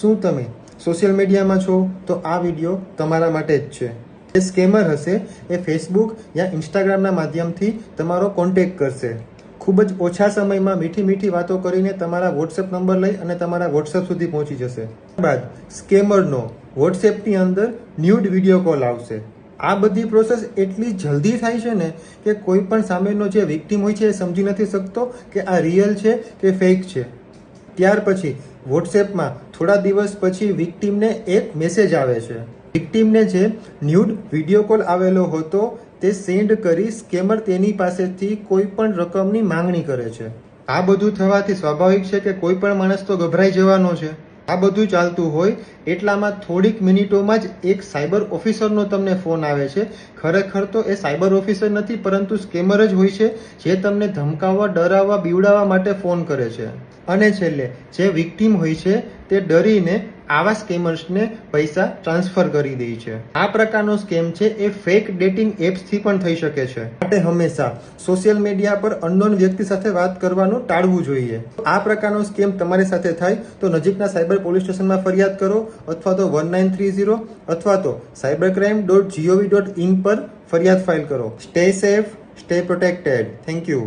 શું તમે સોશિયલ મીડિયામાં છો? તો આ વીડિયો તમારા માટે જ છે. જે સ્કેમર હશે, એ ફેસબુક યા ઇન્સ્ટાગ્રામના માધ્યમથી તમારો કોન્ટેક્ટ કરશે. ખૂબ જ ઓછા સમયમાં મીઠી મીઠી વાતો કરીને તમારા વોટ્સએપ નંબર લઈ અને તમારા વોટ્સએપ સુધી પહોંચી જશે. ત્યારબાદ સ્કેમરનો વોટ્સએપની અંદર ન્યૂડ વીડિયો કોલ આવશે. આ બધી પ્રોસેસ એટલી જલ્દી થાય છે ને કે કોઈ પણ સામેનો જે વિક્ટીમ હોય છે એ સમજી નથી શકતો કે આ રિયલ છે કે ફેક છે. ત્યાર પછી વોટ્સએપમાં થોડા દિવસ પછી વિક્ટીમને એક મેસેજ આવે છે. વિક્ટીમને જે ન્યૂડ વીડિયો કોલ આવેલો હતો, તે સેન્ડ કરી સ્કેમર તેની પાસેથી કોઈ પણ રકમની માંગણી કરે છે. આ બધું થવાથી સ્વાભાવિક છે કે કોઈ પણ માણસ તો ગભરાઈ જવાનો છે. આ બધું ચાલતું હોય એટલામાં થોડીક મિનિટોમાં જ એક સાયબર ઓફિસરનો તમને ફોન આવે છે. ખરેખર તો એ સાયબર ઓફિસર નથી, પરંતુ સ્કેમર જ હોય છે, જે તમને ધમકાવવા, ડરાવવા, બીવડાવવા માટે ફોન કરે છે. અને છેલ્લે જે વિક્ટીમ હોય છે, તે ડરીને આવા સ્કેમર્સને પૈસા ટ્રાન્સફર કરી દે છે. આ પ્રકારનો સ્કેમ છે, એ ફેક ડેટિંગ એપ્સથી પણ થઈ શકે છે. માટે હંમેશા સોશિયલ મીડિયા પર અનનોન વ્યક્તિ સાથે વાત કરવાનું ટાળવું જોઈએ. આ પ્રકારનો સ્કેમ તમારી સાથે થાય તો નજીકના સાયબર પોલીસ સ્ટેશનમાં ફરિયાદ કરો, અથવા તો વન નાઇન થ્રી ઝીરો અથવા તો cyber crime dot G O V dot in પર ફરિયાદ ફાઇલ કરો. Stay safe stay protected thank you